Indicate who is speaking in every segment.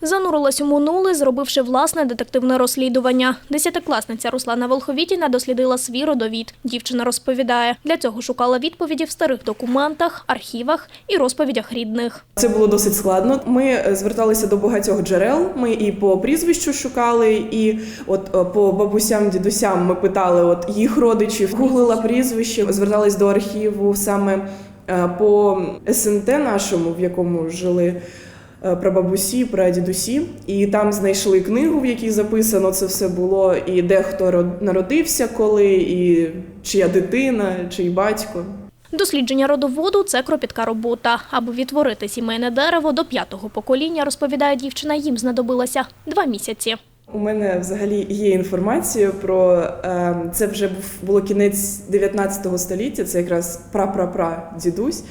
Speaker 1: Занурилась у минуле, зробивши власне детективне розслідування. Десятикласниця Руслана Волховітіна дослідила свій родовід. Дівчина розповідає, для цього шукала відповіді в старих документах, архівах і розповідях рідних.
Speaker 2: Це було досить складно. Ми е, зверталися до багатьох джерел. Ми і по прізвищу шукали, і от е, по бабусям, дідусям ми питали от їх родичів, гуглила прізвище, звертались до архіву саме е, по СНТ нашому, в якому жили. Е, Прабабусі, прадідусі, і там знайшли книгу, в якій записано це все було, і де хто род- народився, коли, і чия дитина, чий батько.
Speaker 1: Дослідження родоводу це кропітка робота. Аби відтворити сімейне дерево до п'ятого покоління, розповідає дівчина, їм знадобилося два місяці.
Speaker 2: У мене взагалі є інформація про е, це вже був було кінець 19 століття, це якраз прапрапра дідусь.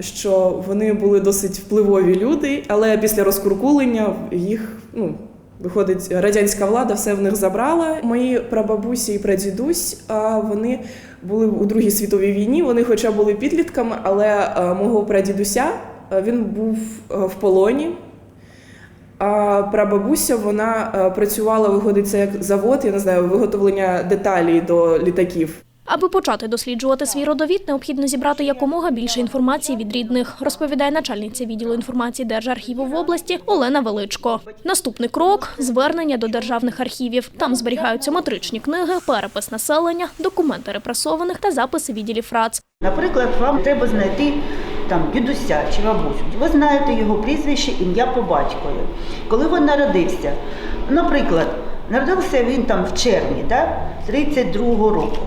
Speaker 2: Що вони були досить впливові люди, але після розкуркулення їх ну. Виходить, радянська влада все в них забрала. Мої прабабусі і прадідусь вони були у Другій світовій війні. Вони, хоча були підлітками, але мого прадідуся він був в полоні. А прабабуся вона працювала, виходить, це як завод, я не знаю, виготовлення деталей до літаків.
Speaker 1: Аби почати досліджувати свій родовід, необхідно зібрати якомога більше інформації від рідних, розповідає начальниця відділу інформації Держархіву в області Олена Величко. Наступний крок звернення до державних архівів. Там зберігаються метричні книги, перепис населення, документи репресованих та записи відділів ФРАЦ.
Speaker 3: Наприклад, вам треба знайти там дідуся чи бабусю. Ви знаєте його прізвище, ім'я по батькові. Коли він народився, наприклад, народився він там в червні, да, 32-го року.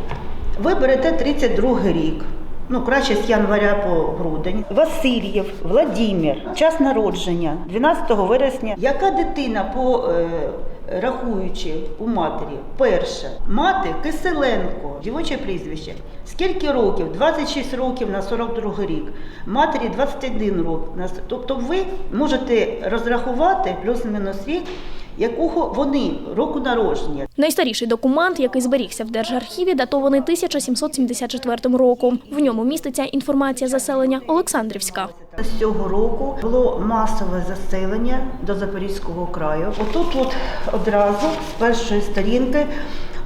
Speaker 3: Ви берете 32 рік. Ну, краще з января по грудень. Васильєв, Владимир, час народження, 12 вересня. Яка дитина по е, рахуючи у матері? Перша. Мати Киселенко, дівоче прізвище. Скільки років? 26 років на 42 рік. Матері 21 рік. Тобто ви можете розрахувати плюс-мінус рік, якого вони року народження.
Speaker 1: Найстаріший документ, який зберігся в Держархіві, датований 1774 роком. В ньому міститься інформація заселення Олександрівська.
Speaker 3: З цього року було масове заселення до Запорізького краю. Отут от одразу з першої сторінки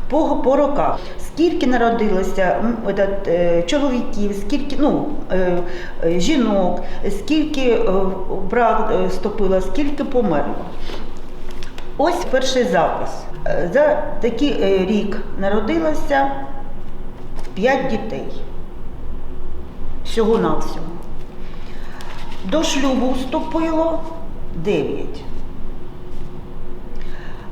Speaker 3: по, по роках. Скільки народилося е, чоловіків, скільки ну, е, е, жінок, скільки брак вступило, скільки померло. Ось перший запис. Е, За такий е, рік народилося 5 дітей. Всього-навсього. До шлюбу вступило 9.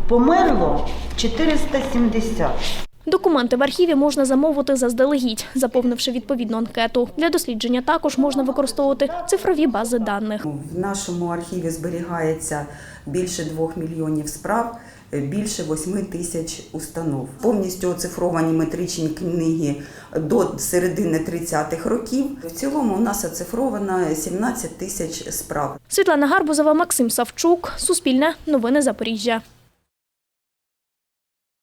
Speaker 3: Померло 470.
Speaker 1: Документи в архіві можна замовити заздалегідь, заповнивши відповідну анкету. Для дослідження також можна використовувати цифрові бази даних.
Speaker 4: В нашому архіві зберігається більше двох мільйонів справ, е, більше восьми тисяч установ. Повністю оцифровані метричні книги до середини 30-х років. В цілому у нас оцифровано 17 тисяч справ.
Speaker 1: Світлана Гарбузова, Максим Савчук, Суспільне, Новини Запоріжжя.